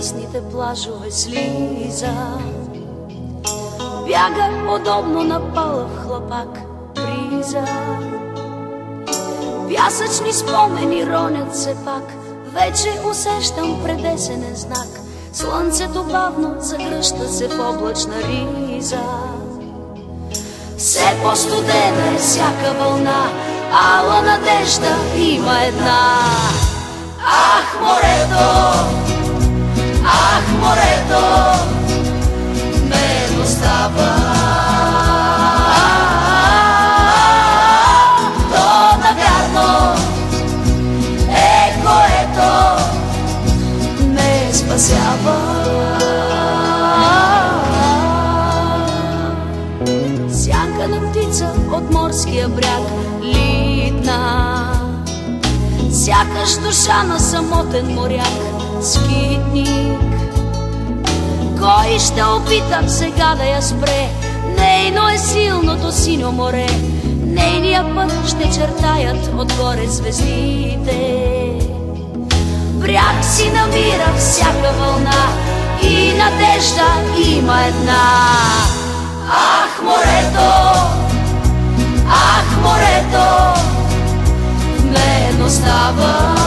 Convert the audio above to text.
безмислите плажове слиза. Бяга удобно на палъв хлапак бриза. Пясъчни спомени ронят се пак, вече усещам предесенен знак. Слънцето бавно загръща се в облачна риза. Все по-студена е всяка вълна, ала надежда има една. Ах, морето, ах, морето, мен остава. То навярно е което спасява. Сянка на птица от морския бряг литна Сякаш душа на самотен моряк скитник. Кой ще опита сега да я спре? Нейно е силното синьо море. Нейния път ще чертаят отгоре звездите. Бряг си намира всяка вълна И надежда има една. Ах, морето! estava